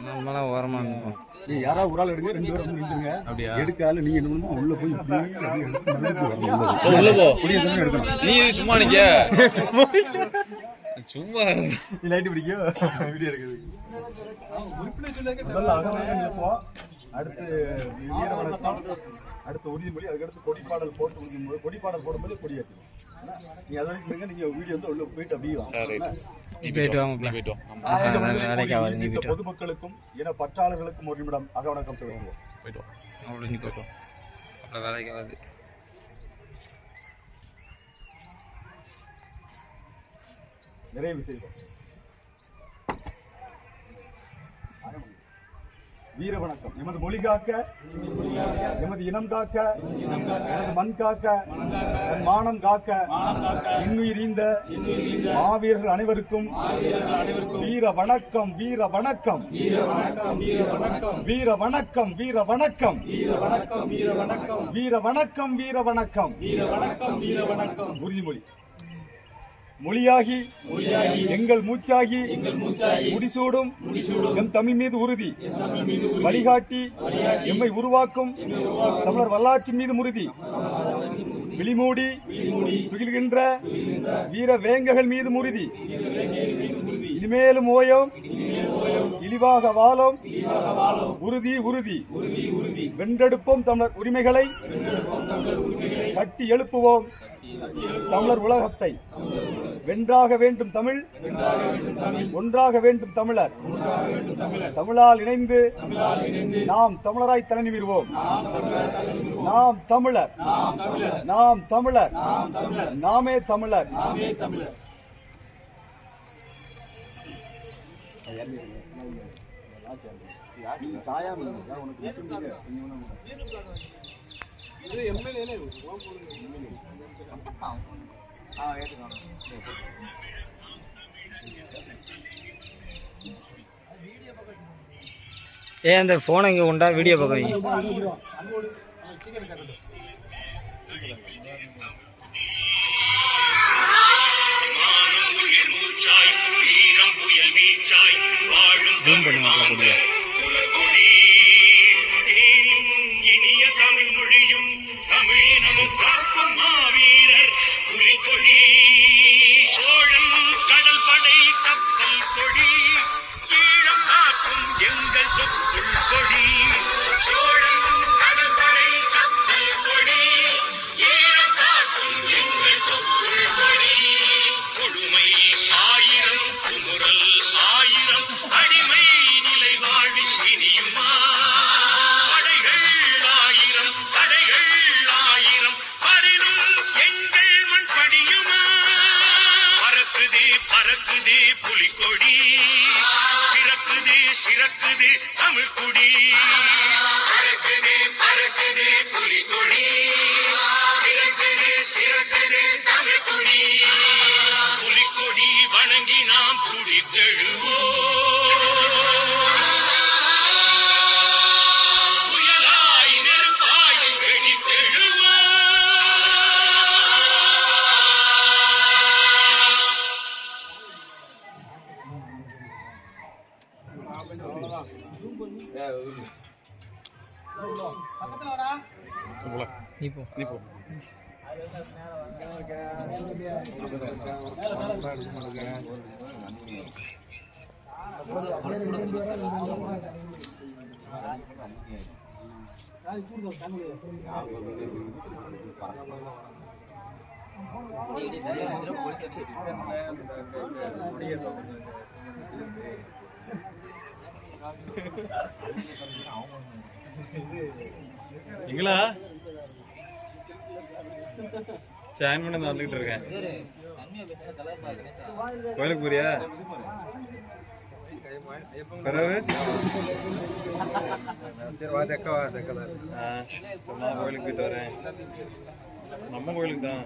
நம்மளாம் ஓரமாக நிற்போம் நீ யாராவது ஒரு ஆள் எடுங்க ரெண்டு பேரும் வந்து நின்றுங்க. அப்படியா? எடுக்கால நீங்க என்ன உள்ள போய். உள்ள போ. எடுக்கணும் நீ சும்மா நிக்க. சும்மா நீ லைட் பிடிக்கும் வீடியோ எடுக்குது அடுத்து வீர வணக்கம் அடுத்து உறுதிமொழி அதுக்கடுத்து கொடிப்பாடல் போட்டு உறுதிமொழி. கொடிப்பாடல் போடும்போது கொடி ஏற்றணும் நீ அது வரைக்கும் இருங்க, நீங்க வீடியோ வந்து உள்ள போயிட்டு அப்படியே. பொதுமக்களுக்கும் இன பற்றாளர்களுக்கும் ஒரு நிமிடம் அகவணக்கம் சொல்லுவோம் போயிட்டு வா. அவ்வளோ நீ போயிட்டு வா. அப்புறம் வேலைக்கு ஆகாது. நிறைவு செய்வோம் வீர வணக்கம் எமது மொழி காக்க எமது இனம் காக்க எனது மண் காக்க என் மானம் காக்க இன்னுயிரிந்த மாவீரர்கள் அனைவருக்கும் வீர வணக்கம் வீர வணக்கம் வீர வணக்கம் வீர வணக்கம் வீர வணக்கம் வீர வணக்கம் வீர வணக்கம் உறுதிமொழி. மொழியாகி எங்கள் மூச்சாகி முடிசூடும் எம் தமிழ் மீது உறுதி. வழிகாட்டி எம்மை உருவாக்கும். தமிழர் வரலாற்று மீது உறுதி. விழிமூடி துகில்கின்ற வீர வேங்ககள் மீது உறுதி. இனிமேலும் ஓயோம். இழிவாக வாழும். உறுதி உறுதி. வென்றெடுப்போம் தமிழர் உரிமைகளை. கட்டி எழுப்புவோம். தமிழர் உலகத்தை. வென்றாக வேண்டும் தமிழ். ஒன்றாக வேண்டும் தமிழர். தமிழால் இணைந்து நாம் தமிழராய் தலைநிமிர்வோம். நாம் தமிழர். நாம் தமிழர். நாமே தமிழர். ஏ அந்த ஃபோனை இங்கே உண்டா வீடியோ பார்க்க வைங்க மானம் சிறக்குது தமிழ் குடி. பறக்குது பறக்குது புலிக்கொடி சிறக்குது சிறக்குது நீ போ நீ போ எங்களா ஜாயின் பண்ண வந்துகிட்டு இருக்கேன். கோயிலுக்கு போறியா? பிறகு? ஆ, நான் கோயிலுக்கு போயிட்டு வரேன். நம்ம கோயிலுக்கு தான்.